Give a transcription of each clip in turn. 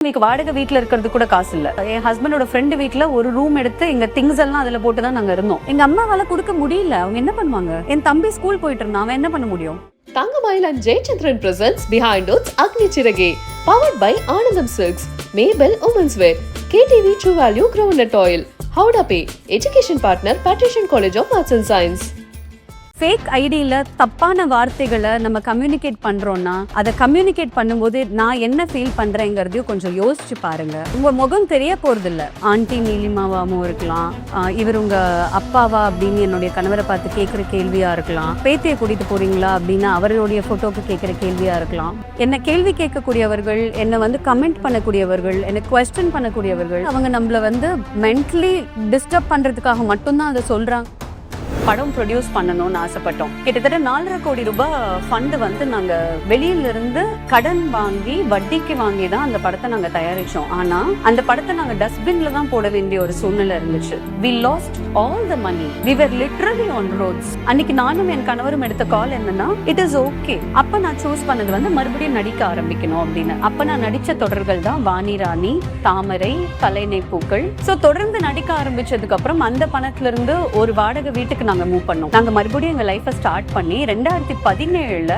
இன்னைக்கு வாடகை வீட்டில் இருக்கிறது கூட காசு இல்ல என் ஹஸ்பண்டோட ஃப்ரெண்டு வீட்டில் ஒரு ரூம் எடுத்து எங்க திங்ஸ் எல்லாம் அதுல போட்டு தான் நாங்கள் இருந்தோம் எங்க அம்மாவால கொடுக்க முடியல அவங்க என்ன பண்ணுவாங்க என் தம்பி ஸ்கூல் போயிட்டு இருந்தான் அவன் என்ன பண்ண முடியும் Thangamayil and Jayachandran presents behindwoods Agni சிறகே power by Anandham silks Mabel women's wear KTV true value at oil ஹவுடா pay education partner Patrician college of arts and science fake ஐடியில் தப்பான வார்த்தைகளை நம்ம கம்யூனிகேட் பண்ணுறோன்னா அதை கம்யூனிகேட் பண்ணும்போது நான் என்ன ஃபீல் பண்ணுறேங்கிறதையும் கொஞ்சம் யோசிச்சு பாருங்க. உங்கள் முகம் தெரிய போகிறதில்ல ஆண்டி நீலிமாவாகவும் இருக்கலாம். இவர் உங்கள் அப்பாவா அப்படின்னு என்னுடைய கணவரை பார்த்து கேட்குற கேள்வியாக இருக்கலாம். பேத்தியை கூட்டிட்டு போறீங்களா அப்படின்னு அவருடைய ஃபோட்டோக்கு கேட்குற கேள்வியாக இருக்கலாம். என்னை கேள்வி கேட்கக்கூடியவர்கள் என்னை வந்து கமெண்ட் பண்ணக்கூடியவர்கள் என்னை கொஸ்டின் பண்ணக்கூடியவர்கள் அவங்க நம்மளை வந்து மென்டலி டிஸ்டர்ப் பண்ணுறதுக்காக மட்டும்தான் அதை சொல்கிறாங்க படம் ப்ரொடியூஸ் பண்ணணும்னு ஆசைப்பட்டோம். கிட்டத்தட்ட நாலரை கோடி ரூபாய் ஃபண்டு வந்து நாங்க வெளியில இருந்து கடன் வாங்கி வட்டிக்கு வாங்கி தான் அந்த படத்தை நாங்க தயாரிச்சோம். ஆனா அந்த படத்தை நாங்க டஸ்ட்பின்ல தான் போட வேண்டிய ஒரு சூழ்நிலை இருந்துச்சு. We lost all the money we were literally on roads அன்னைக்கு நானும் என் கணவரும் எடுத்த கால் என்னன்னா இட் இஸ் ஓகே அப்ப நான் சூஸ் பண்ணது வந்து மறுபடியும் நடிக்க ஆரம்பிக்கணும் அப்படின்னு. அப்ப நான் நடிச்ச தொடர்கள் தான் வாணி ராணி தாமரை தலைநை பூக்கள். சோ தொடர்ந்து நடிக்க ஆரம்பிச்சதுக்கு அப்புறம் அந்த பணத்துல இருந்து ஒரு வாடகை வீட்டுக்கு நாங்க மூவ் பண்ணோம். நாங்கள் மறுபடியும் எங்கள் லைஃப்பை ஸ்டார்ட் பண்ணி ரெண்டாயிரத்தி பதினேழில்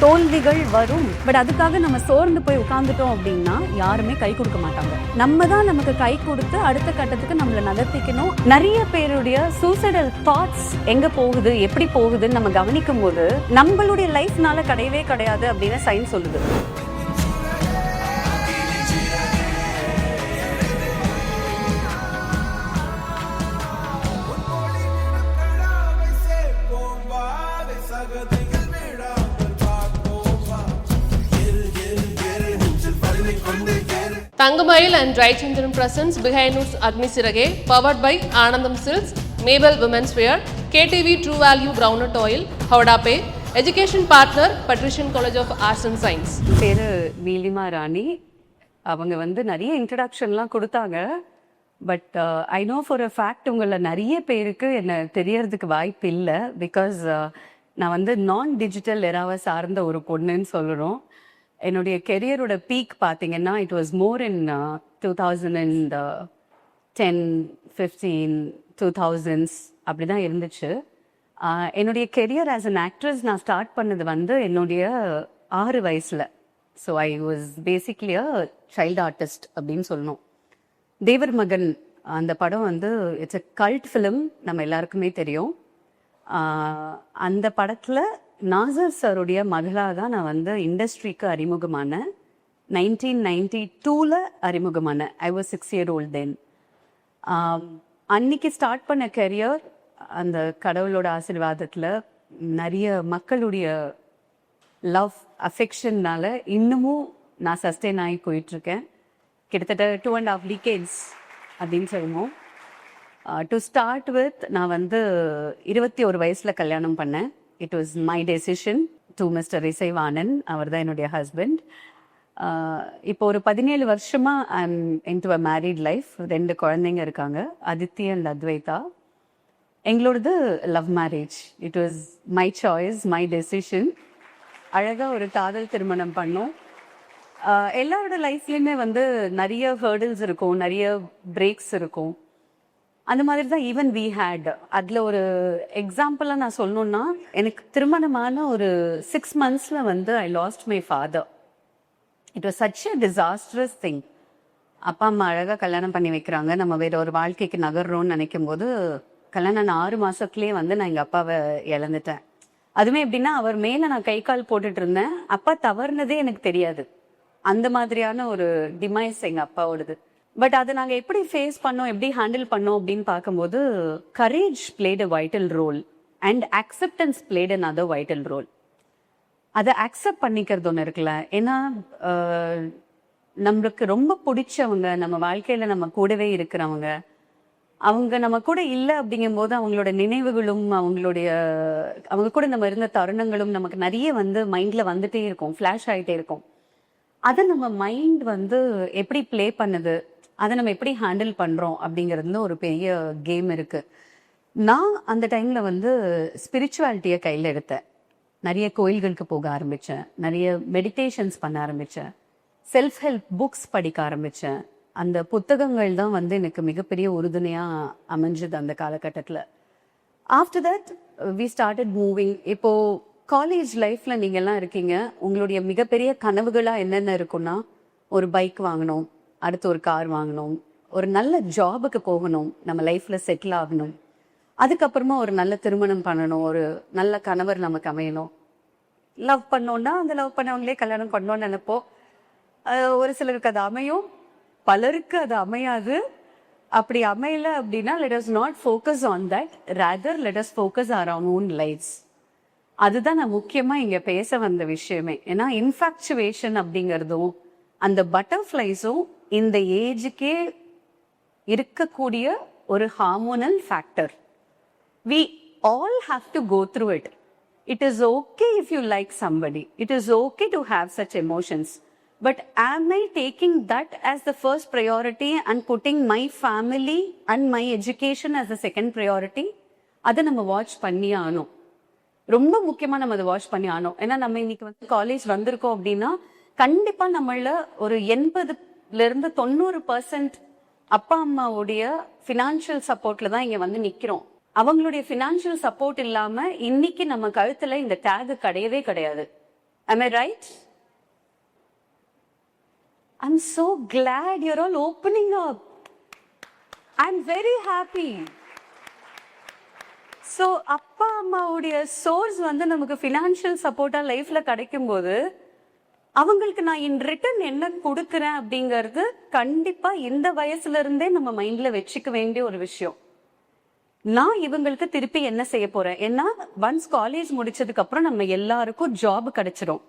தோல்விகள் வரும். பட் அதுக்காக நம்ம சோர்ந்து போய் உட்காந்துட்டோம் அப்படின்னா யாருமே கை கொடுக்க மாட்டாங்க. நம்ம தான் நமக்கு கை கொடுத்து அடுத்த கட்டத்துக்கு நம்மளை நகர்த்திக்கணும். நிறைய பேருடைய சூசைடல் தாட்ஸ் எங்க போகுது எப்படி போகுதுன்னு நம்ம கவனிக்கும் போது நம்மளுடைய லைஃப்னால கிடையவே கிடையாது அப்படின்னு சயின்ஸ் சொல்லுது. Thangamile and Jayachandran presents Behind Oats Agni Chirage, powered by Anandam Silks, Maybell Women's Wear, KTV True Value Groundnut Oil, Howda Pay, Education Partner Patrician College of Arts and Science. பேரு நீலிமா ராணி அவங்க வந்து நிறைய இன்ட்ரடக்ஷன்லாம் கொடுத்தாங்க but I know for a fact உங்களில் நிறைய பேருக்கு என்ன தெரியறதுக்கு வாய்ப்பு இல்லை பிகாஸ் நான் வந்து நான் டிஜிட்டல் எராவை சார்ந்த ஒரு பொண்ணுன்னு சொல்லணும் என்னுடைய கெரியரோட பீக் பார்த்தீங்கன்னா it was more in two thousand and ten fifteen two thousands அப்படி தான் இருந்துச்சு. என்னுடைய கெரியர் ஆஸ் அன் ஆக்ட்ரஸ் நான் ஸ்டார்ட் பண்ணது வந்து என்னுடைய ஆறு வயசில். So I was basically a child artist அப்படின்னு சொல்லணும். தேவர் மகன் அந்த படம் வந்து இட்ஸ் அ கல்ட் ஃபிலிம் நம்ம எல்லாருக்குமே தெரியும். அந்த படத்தில் நாசர் சாருடைய மகளாக தான் நான் வந்து இண்டஸ்ட்ரிக்கு அறிமுகமானேன் நைன்டீன் நைன்டி டூவில் அறிமுகமானேன் I was six year old then அன்னைக்கு ஸ்டார்ட் பண்ண கெரியர் அந்த கடவுளோட ஆசீர்வாதத்தில் நிறைய மக்களுடைய லவ் அஃபெக்ஷன்னால இன்னமும் நான் சஸ்டெயின் ஆகி போயிட்டுருக்கேன். கிட்டத்தட்ட டூ அண்ட் ஆஃப் டிகேட்ஸ் அப்படின்னு சொல்லுவோம். டு ஸ்டார்ட் வித் நான் வந்து இருபத்தி ஒரு வயசில் கல்யாணம் பண்ணேன். It was my decision to mister Isaivanan அவர் தான் என்னுடைய ஹஸ்பண்ட் இப்போ ஒரு பதினேழு வருஷமா I'm in to a married life ரெண்டு குழந்தைங்க இருக்காங்க. Aditi and Advaita. எங்களோடது love marriage it was my choice my decision அழகாக ஒரு காதல் திருமணம் பண்ணோம். எல்லாரோட லைஃப்லையுமே வந்து நிறைய ஹேர்டில்ஸ் இருக்கும் நிறைய பிரேக்ஸ் இருக்கும். அந்த மாதிரி தான் ஈவன் வி ஹேட் அதில் ஒரு எக்ஸாம்பிளாக நான் சொல்லணும்னா எனக்கு திருமணமான ஒரு சிக்ஸ் மந்த்ஸில் வந்து I lost my father it was such a disastrous thing அப்பா அம்மா அழகாக கல்யாணம் பண்ணி வைக்கிறாங்க. நம்ம வேற ஒரு வாழ்க்கைக்கு நகர்றோம்னு நினைக்கும் போது கல்யாணம் ஆறு மாசத்துலயே வந்து நான் எங்கள் அப்பாவை இழந்துட்டேன். அதுவுமே எப்படின்னா அவர் மேலே நான் கை கால் போட்டுட்டு இருந்தேன். அப்பா தவறுனதே எனக்கு தெரியாது. அந்த மாதிரியான ஒரு டிமைஸ் எங்கள் அப்பாவோடது. பட் அதை நாங்கள் எப்படி ஃபேஸ் பண்ணோம் எப்படி ஹேண்டில் பண்ணோம் அப்படின்னு பார்க்கும்போது courage played a vital role and acceptance played an other vital role அதை அக்செப்ட் பண்ணிக்கிறது ஒன்று இருக்குல்ல. ஏன்னா நம்மளுக்கு ரொம்ப பிடிச்சவங்க நம்ம வாழ்க்கையில் நம்ம கூடவே இருக்கிறவங்க அவங்க நம்ம கூட இல்லை அப்படிங்கும்போது அவங்களோட நினைவுகளும் அவங்களுடைய அவங்க கூட நம்ம இருந்த தருணங்களும் நமக்கு நிறைய வந்து மைண்டில் வந்துட்டே இருக்கும் ஃப்ளாஷ் ஆகிட்டே இருக்கும். அதை நம்ம மைண்ட் வந்து எப்படி ப்ளே பண்ணுது? அதை நம்ம எப்படி ஹேண்டில் பண்ணுறோம் அப்படிங்கிறது ஒரு பெரிய கேம் இருக்குது நான் அந்த டைமில் வந்து ஸ்பிரிச்சுவாலிட்டியை கையில் எடுத்தேன். நிறைய கோயில்களுக்கு போக ஆரம்பித்தேன் நிறைய மெடிடேஷன்ஸ் பண்ண ஆரம்பித்தேன் செல்ஃப் ஹெல்ப் புக்ஸ் படிக்க ஆரம்பித்தேன் அந்த புத்தகங்கள் தான் வந்து எனக்கு மிகப்பெரிய உறுதுணையாக அமைஞ்சது அந்த காலகட்டத்தில். After that we started moving இப்போது காலேஜ் லைஃப்பில் நீங்கள்லாம் இருக்கீங்க. உங்களுடைய மிகப்பெரிய கனவுகளாக என்னென்ன இருக்குன்னா ஒரு பைக் வாங்கணும். அடுத்து ஒரு கார் வாங்கணும். ஒரு நல்ல ஜாபுக்கு போகணும். நம்ம லைஃப்ல செட்டில் ஆகணும். அதுக்கப்புறமா ஒரு நல்ல திருமணம் பண்ணணும். ஒரு நல்ல கணவர் நமக்கு அமையணும். லவ் பண்ணோம்னா அந்த லவ் பண்ணவங்களே கல்யாணம் பண்ணோம்னு நினைப்போம். ஒரு சிலருக்கு அது அமையும். பலருக்கு அது அமையாது. அப்படி அமையல அப்படின்னா let us not focus on that rather let us focus our on own life's அதுதான் நான் முக்கியமாக இங்கே பேச வந்த விஷயமே. ஏன்னா இன்ஃபாக்சுவேஷன் அப்படிங்கிறதும் அந்த பட்டர்ஃப்ளைஸும் இந்த ஏஜுக்கே இருக்கக்கூடிய ஒரு hormonal factor we all have to go through it it is okay if you like somebody it is okay to have such emotions but am I taking that as the first priority and putting my family and my education as the second priority அதை நம்ம watch பண்ணி ஆனோம் ரொம்ப முக்கியமாக நம்ம அதை watch பண்ணி ஆனோம் ஏன்னா நம்ம இன்னைக்கு வந்து காலேஜ் வந்திருக்கோம் அப்படின்னா கண்டிப்பாக நம்மள ஒரு எண்பது இருந்து தொண்ணூறு பர்சன்ட் அப்பா அம்மாவுடைய ஃபினான்ஷியல் சப்போர்ட்ல தான் இங்க வந்து நிக்கிறோம். அவங்களுடைய ஃபினான்ஷியல் சப்போர்ட் இல்லாம இன்னைக்கு நம்ம கழுத்துல இந்த டேக் கிடையவே கிடையாது. Am i right i'm so glad you're all opening up. I'm very happy. So அப்பா அம்மாவுடைய சோர்ஸ் வந்து நமக்கு ஃபினான்ஷியல் சப்போர்ட்டா லைஃப்ல கிடைக்கும் போது அவங்களுக்கு நான் இன் ரிட்டர்ன் என்ன கொடுக்குறேன் அப்படிங்கிறது கண்டிப்பா இந்த வயசுல இருந்தே நம்ம மைண்ட்ல வச்சுக்க வேண்டிய ஒரு விஷயம். நான் இவங்களுக்கு திருப்பி என்ன செய்ய போறேன்? ஏன்னா ஒன்ஸ் காலேஜ் முடிச்சதுக்கு அப்புறம் நம்ம எல்லாருக்கும் ஜாப் கிடைச்சிடும்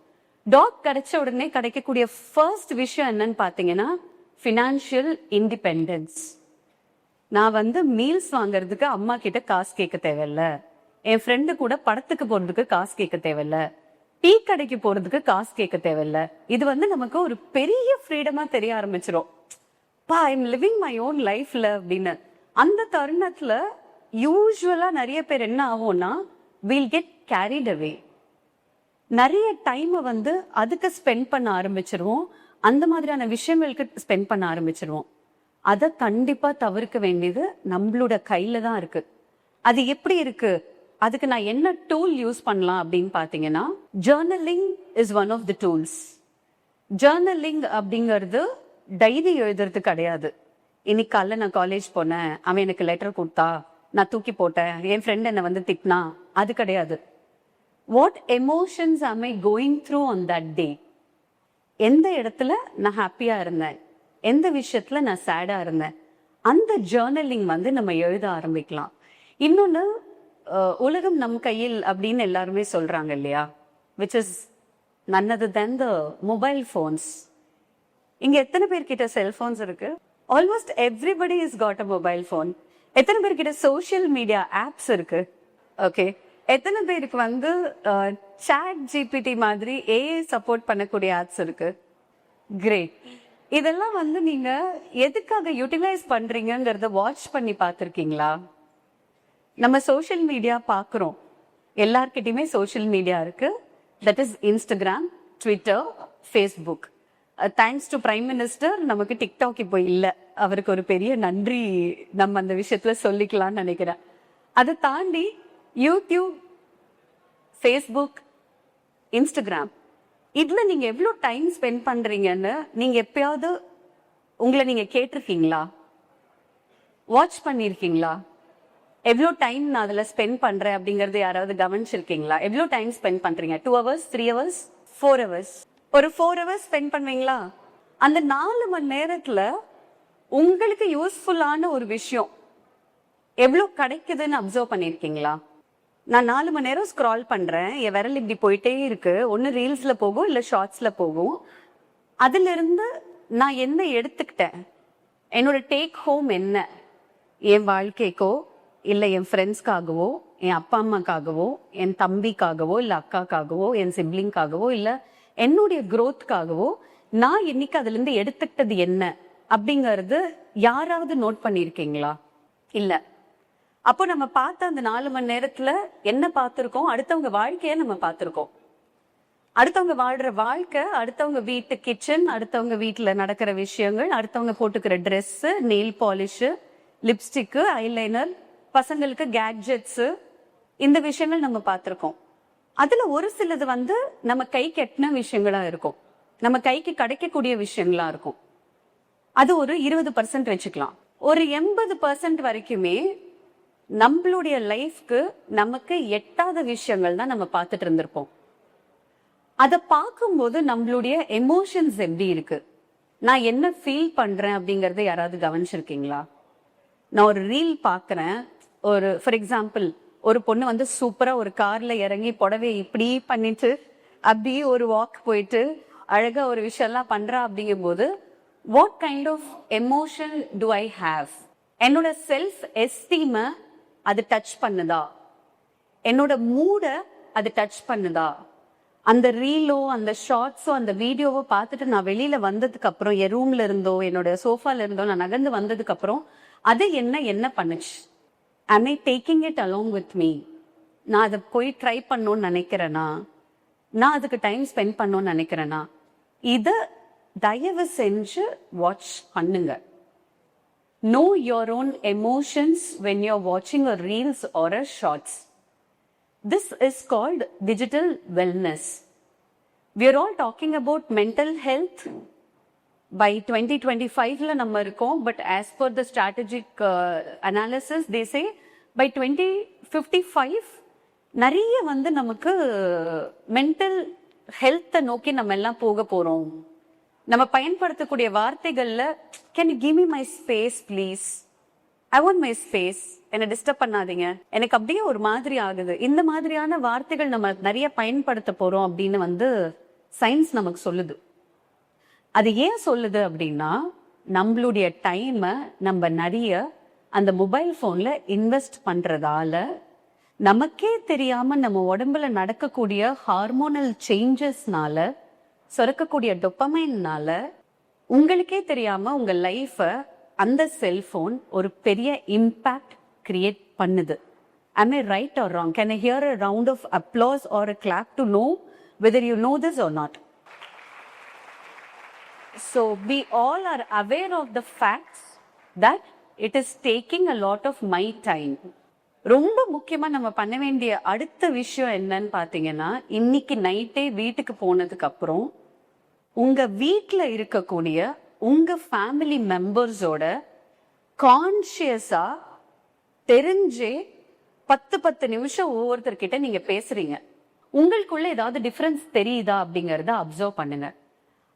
ஜாப் கிடைச்ச உடனே கிடைக்கக்கூடிய ஃபர்ஸ்ட் விஷயம் என்னன்னு பாத்தீங்கன்னா ஃபினான்ஷியல் இண்டிபெண்டன்ஸ் நான் வந்து மீல்ஸ் வாங்குறதுக்கு அம்மா கிட்ட காசு கேட்க தேவையில்ல. என் ஃப்ரெண்டு கூட படத்துக்கு போறதுக்கு காசு கேட்க தேவையில்ல. டீ கடைக்கு போறதுக்கு காசு கேட்க தேவையில்ல. இது வந்து நமக்கு ஒரு பெரிய ஃப்ரீடமா தெரிய ஆரம்பிச்சிடும் பா ஐம் லிவிங் மை ஓன் லைஃப்ல அப்படின்னு. அந்த தருணத்துல யூஸ்வலா நிறைய பேர் என்ன ஆகும்னா வில் கெட் கேரிட் அவே நிறைய டைமை வந்து அதுக்கு ஸ்பெண்ட் பண்ண ஆரம்பிச்சிருவோம். அந்த மாதிரியான விஷயங்களுக்கு ஸ்பெண்ட் பண்ண ஆரம்பிச்சிருவோம். அதை கண்டிப்பா தவிர்க்க வேண்டியது நம்மளோட கையில தான் இருக்கு. அது எப்படி இருக்கு? அதுக்கு நான் என்ன டூல் யூஸ் பண்ணலாம் அப்படின்னு பார்த்தீங்கன்னா journaling is one of the tools journaling அப்படிங்கிறது டைரி எழுதுறது கிடையாது. இன்னைக்கு காலைல நான் காலேஜ் போனேன். அவன் எனக்கு லெட்டர் கொடுத்தா நான் தூக்கி போட்டேன். என் ஃப்ரெண்ட் என்னை வந்து திட்டினா அது கிடையாது. What emotions am I going through on that day எந்த இடத்துல நான் ஹாப்பியாக இருந்தேன்? எந்த விஷயத்துல நான் சேடாக இருந்தேன்? அந்த ஜேர்னலிங் வந்து நம்ம எழுத ஆரம்பிக்கலாம். இன்னொன்று உலகம் நம் கையில் அப்படின்னு எல்லாருமே சொல்றாங்க இல்லையா? விச் இஸ் நன்னது தென் த மொபைல் ஃபோன்ஸ் இங்க எத்தனை பேர்கிட்ட செல்போன்ஸ் இருக்கு? Almost everybody is got a mobile phone எத்தனை பேர்கிட்ட சோஷியல் மீடியா ஆப்ஸ் இருக்கு? ஓகே எத்தனை பேருக்கு வந்து சாட் ஜிபிடி மாதிரி ஏஐ சப்போர்ட் பண்ணக்கூடிய ஆப்ஸ் இருக்கு? கிரேட் இதெல்லாம் வந்து நீங்க எதுக்காக யூட்டிலைஸ் பண்றீங்கிறத வாட்ச் பண்ணி பார்த்துருக்கீங்களா? நம்ம சோஷியல் மீடியா பார்க்குறோம். எல்லார்கிட்டையுமே சோஷியல் மீடியா இருக்கு. That is Instagram Twitter Facebook thanks to prime minister நமக்கு டிக்டாக் இப்போ இல்லை. அவருக்கு ஒரு பெரிய நன்றி நம்ம அந்த விஷயத்துல சொல்லிக்கலாம்னு நினைக்கிறேன். அதை தாண்டி யூடியூப் ஃபேஸ்புக் இன்ஸ்டாகிராம் இதில் நீங்கள் எவ்வளோ டைம் ஸ்பெண்ட் பண்ணுறீங்கன்னு நீங்கள் எப்பயாவது உங்களை நீங்கள் கேட்டிருக்கீங்களா? வாட்ச் பண்ணியிருக்கீங்களா எவ்வளோ டைம் நான் அதில் ஸ்பெண்ட் பண்ணுறேன் அப்படிங்கிறது யாராவது கவனிச்சிருக்கீங்களா? எவ்வளோ டைம் ஸ்பெண்ட் பண்ணுறீங்க two hours three hours four hours ஒரு ஃபோர் ஹவர்ஸ் ஸ்பெண்ட் பண்ணுவீங்களா? அந்த நாலு மணி நேரத்தில் உங்களுக்கு யூஸ்ஃபுல்லான ஒரு விஷயம் எவ்வளோ கிடைக்குதுன்னு அப்சர்வ் பண்ணியிருக்கீங்களா நான் நாலு மணி நேரம் ஸ்க்ரால் பண்ணுறேன் என் விரல் இப்படி போயிட்டே இருக்கு. ஒன்று ரீல்ஸில் போகும் இல்லை ஷார்ட்ஸில் போகும். அதிலிருந்து நான் என்ன எடுத்துக்கிட்டேன்? என்னோட டேக் ஹோம் என்ன? என் வாழ்க்கைக்கோ இல்லை என் ஃப்ரெண்ட்ஸ்க்காகவோ என் அப்பா அம்மாக்காகவோ என் தம்பிக்காகவோ இல்லை அக்காக்காகவோ என் சிப்ளிங்காகவோ இல்லை என்னுடைய க்ரோத்துக்காகவோ நான் இன்னைக்கு அதுலேருந்து எடுத்துக்கிட்டது என்ன அப்படிங்கறது யாராவது நோட் பண்ணியிருக்கீங்களா இல்லை. அப்போ நம்ம பார்த்த அந்த நாலு மணி நேரத்தில் என்ன பார்த்துருக்கோம்? அடுத்தவங்க வாழ்க்கையை நம்ம பார்த்துருக்கோம். அடுத்தவங்க வாழ்ற வாழ்க்கை அடுத்தவங்க வீட்டு கிச்சன் அடுத்தவங்க வீட்டில் நடக்கிற விஷயங்கள் அடுத்தவங்க போட்டுக்கிற dress nail polish lipstick eyeliner பசங்களுக்கு கேட்ஜெட்ஸ் இந்த விஷயங்கள் நம்ம பார்த்துருக்கோம். அதுல ஒரு சிலது வந்து நம்ம கை கெட்டின விஷயங்களா இருக்கும். நம்ம கைக்கு கிடைக்கக்கூடிய விஷயங்களா இருக்கும். அது ஒரு இருபது பர்சன்ட் வச்சுக்கலாம். ஒரு எண்பது பர்சன்ட் வரைக்குமே நம்மளுடைய லைஃப்க்கு நமக்கு எட்டாத விஷயங்கள் தான் நம்ம பார்த்துட்டு இருந்திருப்போம். அதை பார்க்கும்போது நம்மளுடைய எமோஷன்ஸ் எப்படி இருக்கு? நான் என்ன ஃபீல் பண்றேன் அப்படிங்கறத யாராவது கவனிச்சிருக்கீங்களா? நான் ஒரு ரீல் பார்க்குறேன் ஒரு ஃபார் எக்ஸாம்பிள் ஒரு பொண்ணு வந்து சூப்பரா ஒரு கார்ல இறங்கி புடவை இப்படி பண்ணிட்டு அப்படியே ஒரு வாக் போயிட்டு அழகா ஒரு விஷயம்லாம் பண்றா அப்படிங்கும்போது what kind of emotion do I have என்னோட செல்ஃப் எஸ்டீம அது டச் பண்ணுதா? என்னோட மூட அது டச் பண்ணுதா? அந்த ரீலோ அந்த ஷார்ட்ஸோ அந்த வீடியோவோ பார்த்துட்டு நான் வெளியில வந்ததுக்கு அப்புறம் என் ரூம்ல இருந்தோ என்னோட சோஃபால இருந்தோ நான் நகர்ந்து வந்ததுக்கு அப்புறம் அது என்ன என்ன பண்ணுச்சு? I'm taking it along with me நான் அதை போய் ட்ரை பண்ணணும்னு நினைக்கிறேன்னா நான் அதுக்கு டைம் ஸ்பெண்ட் பண்ணணும்னு நினைக்கிறேன்னா இதை தயவு செஞ்சு வாட்ச் பண்ணுங்க know your own emotions when you're வாட்சிங் a reels or a shorts this is called digital wellness we are all talking about mental health by twenty twenty ஃபைவ்ல நம்ம இருக்கோம் but as per the strategic analysis these by twenty fifty five நிறைய வந்து நமக்கு mental ஹெல்த்தை நோக்கி நம்ம எல்லாம் போக போறோம். நம்ம பயன்படுத்தக்கூடிய வார்த்தைகள்ல can you give me my space please I want my space என்னை டிஸ்டர்ப் பண்ணாதீங்க. எனக்கு அப்படியே ஒரு மாதிரி ஆகுது. இந்த மாதிரியான வார்த்தைகள் நம்ம நிறைய பயன்படுத்த போறோம் அப்படின்னு வந்து சயின்ஸ் நமக்கு சொல்லுது. அது ஏன் சொல்லுது அப்படின்னா நம்மளுடைய டைமை நம்ம நிறைய அந்த மொபைல் ஃபோனில் இன்வெஸ்ட் பண்ணுறதால நமக்கே தெரியாமல் நம்ம உடம்புல நடக்கக்கூடிய ஹார்மோனல் சேஞ்சஸ்னால சுரக்கக்கூடிய டொப்பமைன்னால உங்களுக்கே தெரியாமல் உங்கள் லைஃப்பை அந்த செல்ஃபோன் ஒரு பெரிய இம்பேக்ட் கிரியேட் பண்ணுது. I'm i right or wrong can I hear a round of applause or a clap to know whether you know this or not so we all are aware of the facts that it is taking a lot of my time. ரொம்ப முக்கியமா நம்ம பண்ண வேண்டிய அடுத்த விஷயம் என்னன்னு பாத்தீங்கன்னா இன்னைக்கு நைட்டே வீட்டுக்கு போனதுக்கு அப்புறம் உங்க வீட்டில் இருக்கக்கூடிய உங்க ஃபேமிலி மெம்பர்ஸோட கான்சியஸா தெரிஞ்சே பத்து பத்து நிமிஷம் ஒவ்வொருத்தர்கிட்ட நீங்க பேசுறீங்க. உங்களுக்குள்ள ஏதாவது டிஃபரன்ஸ் தெரியுதா அப்படிங்கறத அப்சர்வ் பண்ணுங்க.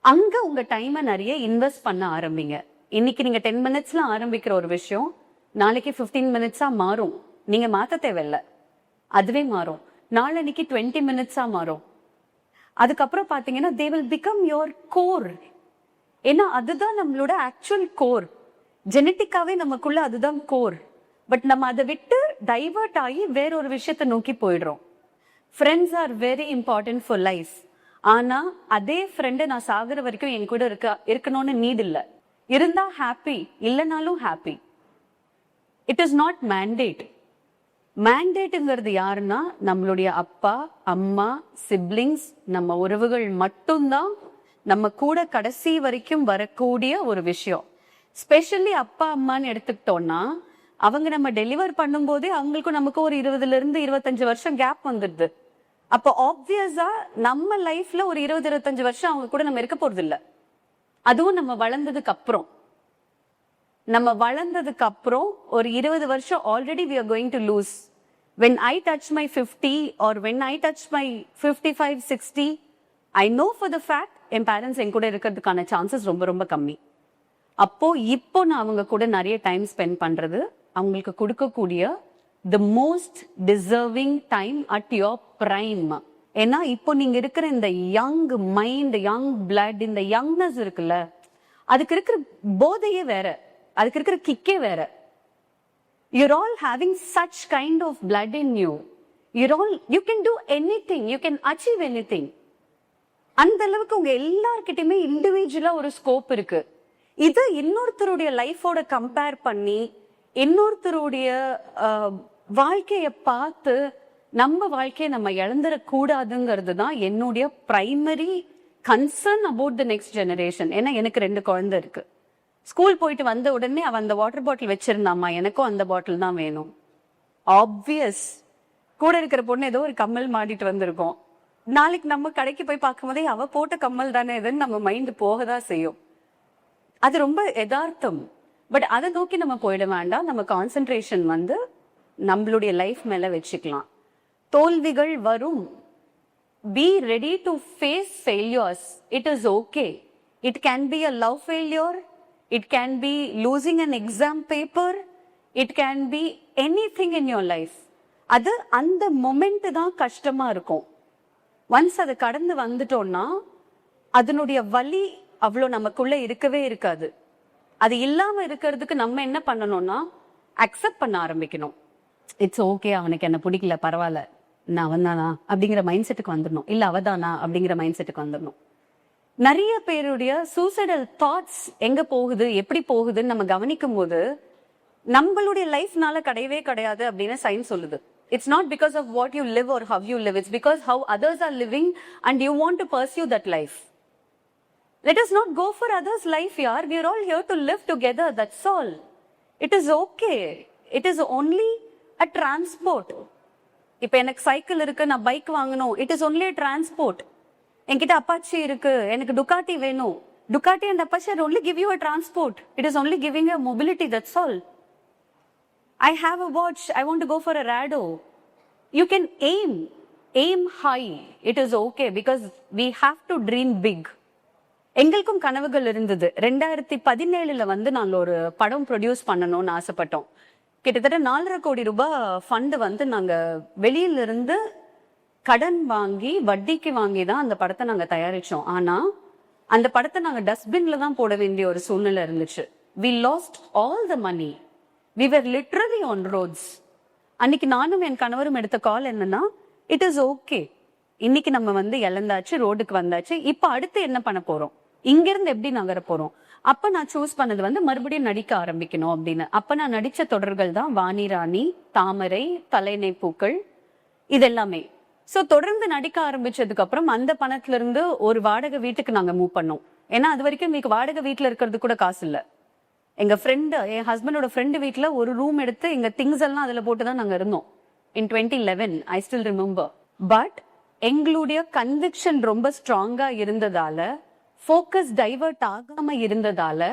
அங்க உங்க டைமை நிறைய இன்வெஸ்ட் பண்ண ஆரம்பிங்க. இன்னைக்கு நீங்க டென் மினிட்ஸ்ல ஆரம்பிக்கிற ஒரு விஷயம் நாளைக்கு 15 மினிட்ஸா மாறும். நீங்க மாத்த தேவையில்ல. அதுவே மாறும். நாளன்னைக்கு டுவெண்ட்டி மினிட்ஸா மாறும். அதுக்கப்புறம் பாத்தீங்கன்னா they will become your core ஏன்னா அதுதான் நம்மளோட ஆக்சுவல் கோர் ஜெனட்டிக்காவே நமக்குள்ள அதுதான் கோர் பட் நம்ம அதை விட்டு டைவர்ட் ஆகி வேற ஒரு விஷயத்தை நோக்கி போயிடுறோம். Friends are very important for life ஆனா அதே ஃப்ரெண்டு நான் சாகுற வரைக்கும் என் கூட இருக்க இருக்கணும்னு நீட் இல்ல. இருந்தா ஹாப்பி இல்லைனாலும் happy it is not mandate மேண்டேட்டுங்கிறது யாருன்னா நம்மளுடைய அப்பா அம்மா சிப்ளிங்ஸ் நம்ம உறவுகள் மட்டும்தான் நம்ம கூட கடைசி வரைக்கும் வரக்கூடிய ஒரு விஷயம். ஸ்பெஷலி அப்பா அம்மான்னு எடுத்துக்கிட்டோம்னா அவங்க நம்ம டெலிவர் பண்ணும்போதே அவங்களுக்கும் நமக்கும் ஒரு இருபதுல இருந்து இருபத்தஞ்சு வருஷம் கேப் வந்துடுது. அப்போ ஆப்வியஸா நம்ம லைஃப்ல ஒரு இருபது இருபத்தஞ்சு வருஷம் அவங்க கூட நம்ம இருக்க போறது இல்ல அதுவும் நம்ம வளர்ந்ததுக்கு அப்புறம். நம்ம வளர்ந்ததுக்கு அப்புறம் ஒரு இருபது வருஷம் already we are going to lose when I touch my fifty or when I touch my fifty five sixty I know for the fact N parents என் கூட இருக்கிறதுக்கான சான்சஸ் ரொம்ப ரொம்ப கம்மி. அப்போ இப்போ நான் அவங்க கூட நிறைய டைம் ஸ்பெண்ட் பண்றது அவங்களுக்கு கொடுக்கக்கூடிய the most deserving time at your prime ஏன்னா இப்போ நீங்க இருக்கிற இந்த யங் மைண்ட் யங் பிளட் இந்த யங்னஸ் இருக்குல்ல அதுக்கு இருக்கிற போதையே வேற. அதுக்கு இருக்கிற கிக்கே வேற. You're all having such kind of blood in you you're all you can do anything you can achieve anything அந்த அளவுக்கு உங்க எல்லார்கிட்டயுமே இண்டிவிஜுவலா ஒரு ஸ்கோப் இருக்கு. இது இன்னொருத்தருடைய லைஃபோட கம்பேர் பண்ணி இன்னொருத்தருடைய வாழ்க்கையை பார்த்து நம்ம வாழ்க்கையை நம்ம இழந்துடக்கூடாதுங்கிறது தான் என்னுடைய primary concern about the next generation ஏன்னா எனக்கு ரெண்டு குழந்தை இருக்கு. ஸ்கூல் போயிட்டு வந்த உடனே அவன் அந்த வாட்டர் பாட்டில் வச்சிருந்தாம்மா. எனக்கும் அந்த பாட்டில் தான் வேணும். ஆப்வியஸ் கூட இருக்கிற பொண்ணு ஏதோ ஒரு கம்மல் மாட்டிட்டு வந்திருக்கோம். நாளைக்கு நம்ம கடைக்கு போய் பார்க்கும்போதே அவ போட்ட கம்மல் தானே இதுன்னு நம்ம மைண்ட் போக தான் செய்யும். அது ரொம்ப யதார்த்தம். பட் அதை நோக்கி நம்ம போயிட வேண்டாம். நம்ம கான்சென்ட்ரேஷன் வந்து நம்மளுடைய லைஃப் மேலே வச்சுக்கலாம். தோல்விகள் வரும். Be ready to face failures it is okay it can be a love failure it can be losing an exam paper it can be anything in your life அது அந்த மொமெண்ட் தான் கஷ்டமாக இருக்கும். ஒன்ஸ் அதை கடந்து வந்துட்டோம்னா அதனுடைய வலி அவ்வளோ நமக்குள்ளே இருக்கவே இருக்காது. அது இல்லாமல் இருக்கிறதுக்கு நம்ம என்ன பண்ணணும்னா அக்செப்ட் பண்ண ஆரம்பிக்கணும். இட்ஸ் ஓகே அவனுக்கு என்ன பிடிக்கல பரவாயில்ல. நான் அவன் தானா அப்படிங்கிற மைண்ட் செட்டுக்கு வந்துடணும். இல்ல அவதானா? அப்படிங்கிற மைண்ட் செட்டுக்கு வந்துடணும். நிறைய பேருடைய சூசைடல் தாட்ஸ் எங்க போகுது எப்படி போகுதுன்னு நம்ம கவனிக்கும் போது நம்மளுடைய லைஃப்னால கிடையவே கிடையாது அப்படின்னு சயின்ஸ் சொல்லுது. It's not because of what you live or how you live it's because how others are living and you want to pursue that life let is not go for others' life, yaar. We all here to live together that's all it is okay it is only a transport இப்போ எனக்கு cycle இருக்கு நான் bike வாங்கணும். It is only transport என்கிட்ட Apache இருக்கு எனக்கு Ducati வேணும். Ducati and Apache are only give you a transport it is only giving a mobility that's all I have a watch I want to go for a Rado you can aim aim high it is okay because we have to dream big எங்களுக்கும் கனவுகள் இருந்தது. ரெண்டாயிரத்தி பதினேழுல வந்து நாங்கள் ஒரு படம் produce பண்ணணும்னு ஆசைப்பட்டோம். கிட்டத்தட்ட நாலரை கோடி ரூபாய் ஃபண்டு வந்து நாங்க வெளியில இருந்து கடன் வாங்கி வட்டிக்கு வாங்கி தான் அந்த படத்தை நாங்க தயாரிச்சோம். ஆனா அந்த படத்தை நாங்க டஸ்ட்பின்ல தான் போட வேண்டிய ஒரு சூழ்நிலை இருந்துச்சு. We lost all the money we were literally on roads அன்னைக்கு நானும் என் கணவரும் எடுத்த கால் என்னன்னா இட் இஸ் ஓகே இன்னைக்கு நம்ம வந்து இழந்தாச்சு ரோடுக்கு வந்தாச்சு. இப்ப அடுத்து என்ன பண்ண போறோம்? இங்கிருந்து எப்படி நகர போறோம்? அப்ப நான் சூஸ் பண்ணது வந்து மறுபடியும் நடிக்க ஆரம்பிக்கணும் அப்படின்னு. அப்ப நான் நடிச்ச தொடர்கள் தான் வாணி ராணி தாமரை தலைநை பூக்கள் இதெல்லாமே. ஸோ சோ தொடர்ந்து நடிக்க ஆரம்பிச்சதுக்கு அப்புறம் அந்த பணத்துல இருந்து ஒரு வாடகை வீட்டுக்கு நாங்க மூவ் பண்ணோம். ஏன்னா அது வரைக்கும் எங்களுக்கு வாடகை வீட்டுல இருக்கிறது கூட காசு இல்ல. எங்க ஃப்ரெண்டு என் ஹஸ்பண்டோட ஃப்ரெண்டு வீட்டில் ஒரு ரூம் எடுத்து எங்க திங்ஸ் எல்லாம் அதுல போட்டு தான் நாங்க இருந்தோம். In twenty eleven I still remember but எங்களுடைய கன்விக்ஷன் ரொம்ப ஸ்ட்ராங்கா இருந்ததால ஃபோக்கஸ் டைவர்ட் ஆகாம இருந்ததால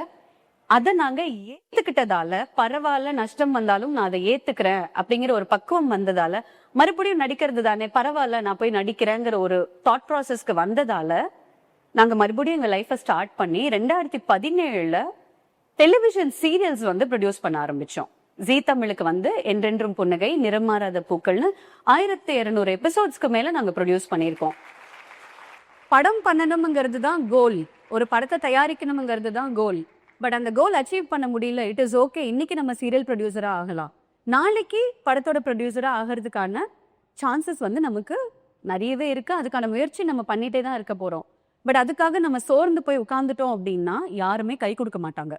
அதை நாங்க ஏத்துக்கிட்டதால பரவாயில்ல நஷ்டம் வந்தாலும் நான் அதை ஏத்துக்கிறேன் அப்படிங்கிற ஒரு பக்குவம் வந்ததால மறுபடியும் நடிக்கிறது தானே பரவாயில்ல நான் போய் நடிக்கிறேங்கிற ஒரு தாட் ப்ராசஸ்க்கு வந்ததால நாங்க மறுபடியும் எங்க லைஃபை ஸ்டார்ட் பண்ணி ரெண்டாயிரத்தி பதினேழுல டெலிவிஷன் சீரியல்ஸ் வந்து ப்ரொடியூஸ் பண்ண ஆரம்பிச்சோம். ஜீ தமிழுக்கு வந்து என்றென்றும் புன்னகை நிறமாறாத பூக்கள்னு ஆயிரத்தி இருநூறு எபிசோட்ஸ்க்கு மேல நாங்க ப்ரொடியூஸ் பண்ணியிருக்கோம். படம் பண்ணணுங்கிறது தான் கோல் ஒரு படத்தை தயாரிக்கணுங்கிறது தான் கோல் பட் அந்த கோல் அச்சீவ் பண்ண முடியல இட் இஸ் ஓகே இன்னைக்கு நம்ம சீரியல் ப்ரொடியூசராக ஆகலாம். நாளைக்கு படத்தோட ப்ரொடியூசராக ஆகிறதுக்கான சான்சஸ் வந்து நமக்கு நிறையவே இருக்குது அதுக்கான முயற்சி நம்ம பண்ணிட்டே தான் இருக்க போகிறோம் பட் அதுக்காக நம்ம சோர்ந்து போய் உட்காந்துட்டோம் அப்படின்னா யாருமே கை கொடுக்க மாட்டாங்க.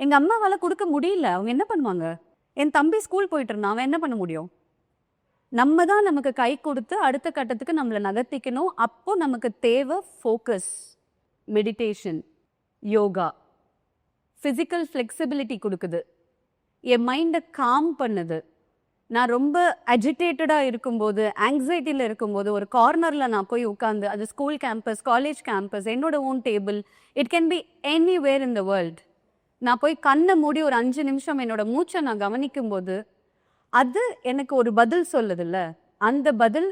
எங்கள் அம்மாவால் கொடுக்க முடியல. அவங்க என்ன பண்ணுவாங்க? என் தம்பி ஸ்கூல் போயிட்டு இருந்தான். அவன் என்ன பண்ண முடியும்? நம்ம தான் நமக்கு கை கொடுத்து அடுத்த கட்டத்துக்கு நம்மளை நகர்த்திக்கணும். அப்போ நமக்கு தேவை focus meditation yoga physical flexibility கொடுக்குது. என் மைண்டை காம் பண்ணுது. நான் ரொம்ப அஜிடேட்டடாக இருக்கும்போது ஆங்ஸைட்டியில் இருக்கும்போது ஒரு கார்னரில் நான் போய் உட்காந்து அது ஸ்கூல் கேம்பஸ் காலேஜ் கேம்பஸ் என்னோட own table it can be anywhere in the world நான் போய் கண்ணை மூடி ஒரு அஞ்சு நிமிஷம் என்னோட மூச்சை நான் கவனிக்கும் போது அது எனக்கு ஒரு பதில் சொல்லுதில்ல அந்த பதில்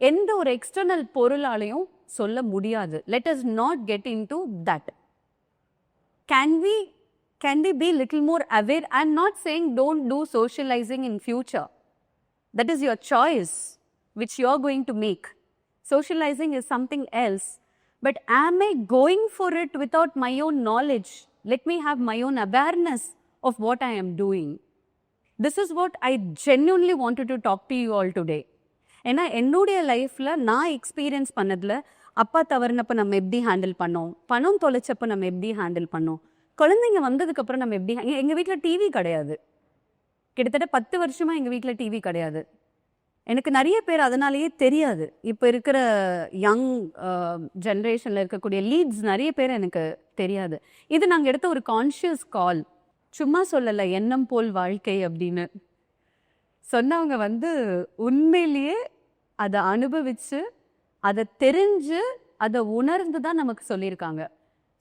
எந்த ஒரு எக்ஸ்டர்னல் பொருளாலையும் சொல்ல முடியாது let us not get into that can we can we be little more aware and not saying don't do socialising in future that is your choice which you are going to make socialising is something else but am I going for it without my own knowledge let me have my own awareness of what I am doing this is what I genuinely wanted to talk to you all today ஏன்னா என்னுடைய லைஃப்பில் நான் experience பண்ணதில் அப்பா தவறுனப்போ நம்ம எப்படி handle பண்ணோம்? பணம் தொலைச்சப்போ நம்ம எப்படி ஹேண்டில் பண்ணோம்? குழந்தைங்க வந்ததுக்கப்புறம் நம்ம எப்படி எங்கள் வீட்டில் டிவி கிடையாது. கிட்டத்தட்ட பத்து வருஷமாக எங்கள் வீட்டில் டிவி கிடையாது. எனக்கு நிறைய பேர் அதனாலேயே தெரியாது. இப்போ இருக்கிற யங் ஜென்ரேஷனில் இருக்கக்கூடிய லீட்ஸ் நிறைய பேர் எனக்கு தெரியாது. இது நாங்கள் எடுத்த ஒரு கான்ஷியஸ் கால் சும்மா சொல்லலை எண்ணம் போல் வாழ்க்கை அப்படின்னு. சொன்னவங்க வந்து உண்மையிலேயே அதை அனுபவித்து அதை தெரிஞ்சு அதை உணர்ந்து தான் நமக்கு சொல்லியிருக்காங்க.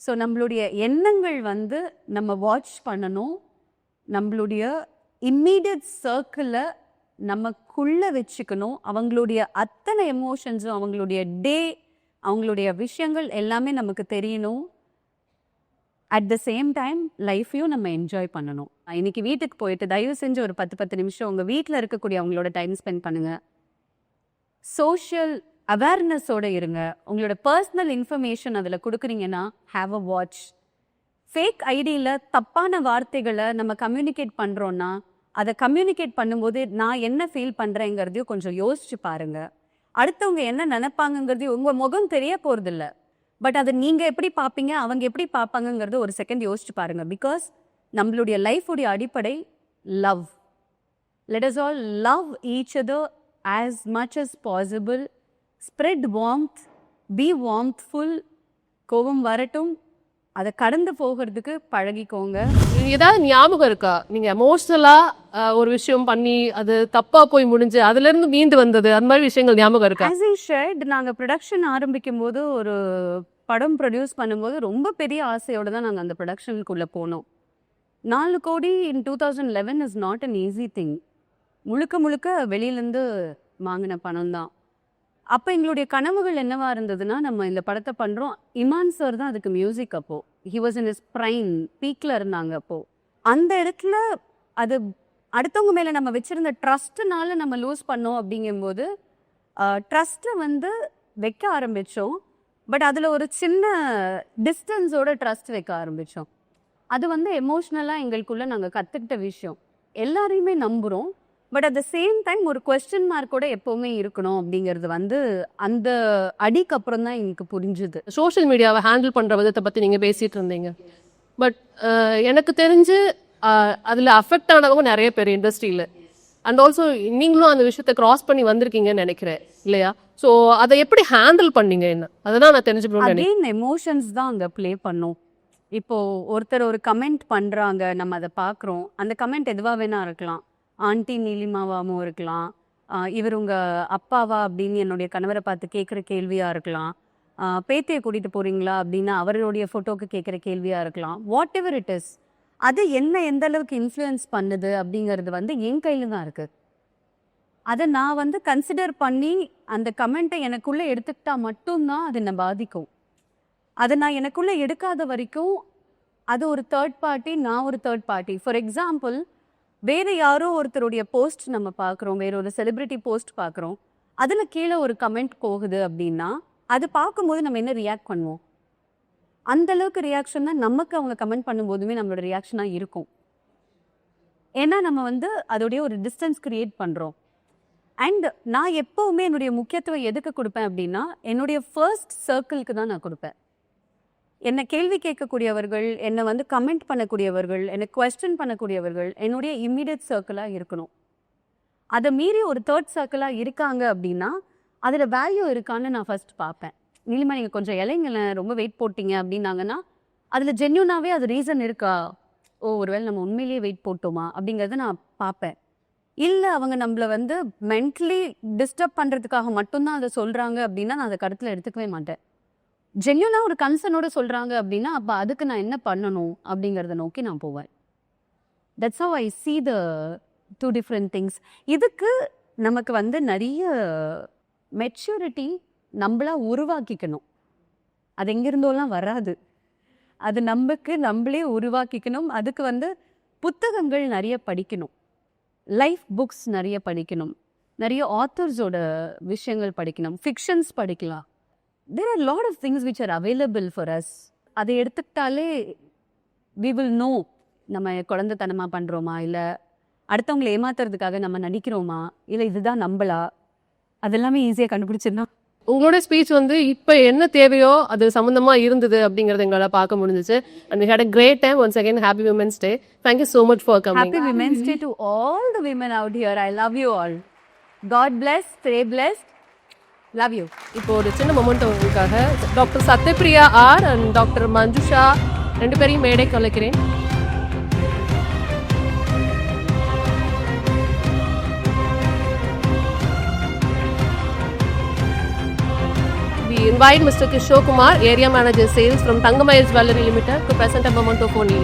ஸோ நம்மளுடைய எண்ணங்கள் வந்து நம்ம வாட்ச் பண்ணணும். நம்மளுடைய இம்மீடியட் சர்க்கிளை நமக்குள்ளே வச்சுக்கணும். அவங்களுடைய அத்தனை எமோஷன்ஸும் அவங்களுடைய டே அவங்களுடைய விஷயங்கள் எல்லாமே நமக்கு தெரியணும். அட் த சேம் டைம் லைஃப்பையும் நம்ம என்ஜாய் பண்ணணும். இன்னைக்கு வீட்டுக்கு போயிட்டு தயவு செஞ்சு ஒரு பத்து பத்து நிமிஷம் உங்கள் வீட்டில் இருக்கக்கூடிய அவங்களோட டைம் ஸ்பெண்ட் பண்ணுங்க. சோஷியல் அவேர்னஸோட இருங்க. உங்களோட பர்சனல் இன்ஃபர்மேஷன் அதில் கொடுக்குறீங்கன்னா ஹாவ் அ வாட்ச் ஃபேக் ஐடியில் தப்பான வார்த்தைகளை நம்ம கம்யூனிகேட் பண்ணுறோன்னா அதை கம்யூனிகேட் பண்ணும்போது நான் என்ன ஃபீல் பண்ணுறேங்கிறதையும் கொஞ்சம் யோசிச்சு பாருங்க. அடுத்தவங்க என்ன நினைப்பாங்கங்கிறதையும் உங்கள் முகம் தெரிய போகிறதில்ல பட் அதை நீங்கள் எப்படி பார்ப்பீங்க அவங்க எப்படி பார்ப்பாங்கங்கிறது ஒரு செகண்ட் யோசிச்சு பாருங்க. பிகாஸ் நம்மளுடைய லைஃபுடைய அடிப்படை love let us all love each other as much as possible spread warmth be warmthful. கோபம் வரட்டும். அதை கடந்து போகிறதுக்கு பழகிக்கோங்க. ஏதாவது ஞாபகம் இருக்கா? நீங்க எமோஷனலா ஒரு விஷயம் பண்ணி அது தப்பா போய் முடிஞ்சு அதுல இருந்து மீண்டு வந்தது அந்த மாதிரி விஷயங்கள் ஞாபகம் இருக்கா? ஆஸ் ஷேட் நாங்கள் ப்ரொடக்ஷன் ஆரம்பிக்கும் போது ஒரு படம் ப்ரொடியூஸ் பண்ணும்போது ரொம்ப பெரிய ஆசையோடு தான் நாங்கள் அந்த ப்ரொடக்ஷனுக்குள்ளே போனோம். நாலு கோடி in two thousand eleven is not an easy thing முழுக்க முழுக்க வெளியிலேருந்து வாங்கின பணம் தான் அப்போ எங்களுடைய கனவுகள் என்னவா இருந்ததுன்னா நம்ம இந்த படத்தை பண்ணுறோம் இமான் சார் தான் அதுக்கு மியூசிக் அப்போ. He was in his prime பீக்கில் இருந்தாங்க அப்போ. அந்த இடத்துல அது அடுத்தவங்க மேலே நம்ம வச்சிருந்த ட்ரஸ்ட்னால நம்ம லூஸ் பண்ணோம் அப்படிங்கும்போது ட்ரஸ்ட்டை வந்து வைக்க ஆரம்பித்தோம் பட் அதில் ஒரு சின்ன டிஸ்டன்ஸோட ட்ரஸ்ட் வைக்க ஆரம்பித்தோம் அது வந்து எமோஷ்னலாக எங்களுக்குள்ளே நாங்கள் கற்றுக்கிட்ட விஷயம். எல்லாரையுமே நம்புகிறோம் but at the same time ஒரு கொஸ்டின் மார்க்கோட எப்போவுமே இருக்கணும் அப்படிங்கிறது வந்து அந்த அடிக்கு அப்புறம் தான் எனக்கு புரிஞ்சுது. சோஷியல் மீடியாவை ஹேண்டில் பண்ற விதத்தை பத்தி நீங்க பேசிட்டு இருந்தீங்க. பட் எனக்கு தெரிஞ்சு அதுல அஃபெக்ட் ஆனவங்க நிறைய பேர் இண்டஸ்ட்ரியில அண்ட் ஆல்சோ நீங்களும் அந்த விஷயத்தை கிராஸ் பண்ணி வந்திருக்கீங்கன்னு நினைக்கிறேன் இல்லையா? ஸோ அதை எப்படி ஹேண்டில் பண்ணீங்க என்ன? அதுதான் நான் தெரிஞ்சுக்கணும்னு நினைக்கிறேன். எமோஷன்ஸ் தான் அங்கே ப்ளே பண்ணும். இப்போ ஒருத்தர் ஒரு கமெண்ட் பண்ணுறாங்க நம்ம அதை பார்க்குறோம். அந்த கமெண்ட் எதுவாக வேணா இருக்கலாம். ஆண்டி நீலிமாவாகவும் இருக்கலாம். இவர் உங்கள் அப்பாவா அப்படின்னு என்னுடைய கணவரை பார்த்து கேட்குற கேள்வியாக இருக்கலாம். பேத்தியை கூட்டிகிட்டு போகிறீங்களா அப்படின்னு அவருடைய ஃபோட்டோக்கு கேட்குற கேள்வியாக இருக்கலாம். வாட் எவர் இட் இஸ் அது என்ன எந்த அளவுக்கு இன்ஃப்ளூயன்ஸ் பண்ணுது அப்படிங்கிறது வந்து என் கையில் தான் இருக்குது அதை நான் வந்து கன்சிடர் பண்ணி அந்த கமெண்ட்டை எனக்குள்ளே எடுத்துக்கிட்டா மட்டும்தான் அது என்னை பாதிக்கும். அதை நான் எனக்குள்ளே எடுக்காத வரைக்கும் அது ஒரு தேர்ட் பார்ட்டி நான் ஒரு தேர்ட் பார்ட்டி ஃபார் எக்ஸாம்பிள் வேறு யாரோ ஒருத்தருடைய போஸ்ட் நம்ம பார்க்குறோம் வேற ஒரு செலிபிரிட்டி போஸ்ட் பார்க்குறோம். அதில் கீழே ஒரு கமெண்ட் போகுது அப்படின்னா அது பார்க்கும்போது நம்ம என்ன ரியாக்ட் பண்ணுவோம்? அந்த அளவுக்கு ரியாக்ஷன் தான் நமக்கு அவங்க கமெண்ட் பண்ணும்போதுமே நம்மளோட ரியாக்ஷனாக இருக்கும். ஏன்னா நம்ம வந்து அதோடைய ஒரு டிஸ்டன்ஸ் கிரியேட் பண்ணுறோம் அண்ட் நான் எப்போவுமே என்னுடைய முக்கியத்துவம் எதுக்கு கொடுப்பேன் அப்படின்னா என்னுடைய ஃபர்ஸ்ட் சர்க்கிளுக்கு தான் நான் கொடுப்பேன். என்னை கேள்வி கேட்கக்கூடியவர்கள் என்னை வந்து கமெண்ட் பண்ணக்கூடியவர்கள் என்னை கொஸ்டின் பண்ணக்கூடியவர்கள் என்னுடைய இம்மீடியட் சர்க்கிளாக இருக்கணும். அதை மீறி ஒரு தேர்ட் சர்க்கிளாக இருக்காங்க அப்படின்னா அதில் வேல்யூ இருக்கான்னு நான் ஃபர்ஸ்ட் பார்ப்பேன். நீலிமா நீங்கள் கொஞ்சம் இலைங்களை ரொம்ப வெயிட் போட்டிங்க அப்படின்னாங்கன்னா அதில் ஜென்யூனாகவே அது ரீசன் இருக்கா? ஓ ஒருவேளை நம்ம உண்மையிலேயே வெயிட் போட்டோமா? அப்படிங்கிறத நான் பார்ப்பேன். இல்லை அவங்க நம்மளை வந்து மென்ட்லி டிஸ்டர்ப் பண்ணுறதுக்காக மட்டும்தான் அதை சொல்கிறாங்க அப்படின்னா நான் அதை கருத்தில் எடுத்துக்கவே மாட்டேன். ஜென்யூனாக ஒரு கன்சர்னோட சொல்கிறாங்க அப்படின்னா அப்போ அதுக்கு நான் என்ன பண்ணணும் அப்படிங்கிறத நோக்கி நான் போவேன். That's how I see the two different things இதுக்கு நமக்கு வந்து நிறைய மெச்சூரிட்டி நம்மளா உருவாக்கிக்கணும். அது எங்கிருந்தோலாம் வராது. அது நமக்கு நம்மளே உருவாக்கிக்கணும். அதுக்கு வந்து புத்தகங்கள் நிறைய படிக்கணும். லைஃப் புக்ஸ் நிறைய படிக்கணும். நிறைய ஆத்தர்ஸோட விஷயங்கள் படிக்கணும். ஃபிக்ஷன்ஸ் படிக்கலாம். There are lot of things which are available for us அதை எடுத்துக்கிட்டாலே வி வில் நோ நம்ம குழந்தைத்தனமாக பண்ணுறோமா இல்லை அடுத்தவங்களை ஏமாத்துறதுக்காக நம்ம நடிக்கிறோமா? இல்லை இதுதான் நம்பளா அதெல்லாமே ஈஸியாக கண்டுபிடிச்சிடலாம் உங்களோட ஸ்பீச் வந்து இப்போ என்ன தேவையோ அது சம்மந்தமா இருந்தது அப்படிங்கறத எங்களால் பார்க்க முடிஞ்சிச்சு. And had a great time once again happy women's day thank you so much for coming Happy Women's Day to all the women out here. I love you all. God bless stay bless love you இப்போ ஒரு சின்ன moment உங்களுக்காக doctor Sathyapriya R and doctor Manjusha ரெண்டு பேரையும் மேடைக்கு அழைக்கிறேன் We invite Mr. Kishore Kumar, Area Manager Sales from Tangamail Jewelry Limited to present a moment of only.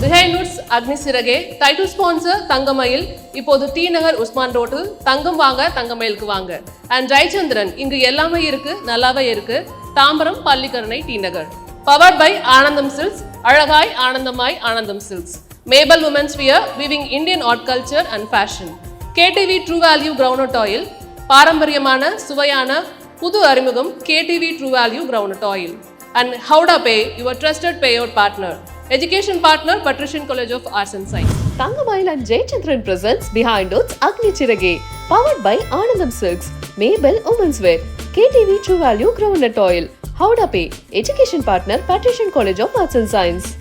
Behind notes Agni சிறகே title sponsor தங்கமயில். இப்போது D நகர் உஸ்மான் ரோட்டில் தங்கம் வாங்க தங்கமயிலுக்கு வாங்க. And Jayachandran இங்கு எல்லாமே இருக்கு நல்லாவே இருக்கு. Tambaram Pallikaranai T Nagar. Powered by Anandham silks அழகாய் ஆனந்தமாய் Anandham silks maple women's wear weaving Indian art culture and fashion KTV true value ground oil பாரம்பரியமான சுவையான புது அறிமுகம் KTV true value ground oil and ஹவுடா pay your trusted pay out partner education partner Patrician College of Arts and Science. Tangamayil and Jayachandran presents Behind Notes Agni Chirage, powered by Anandam Silks, Maybell Women's Wear, KTV True Value Groundnut Oil, Howdapay, Education Partner Patrician College of Arts and Science.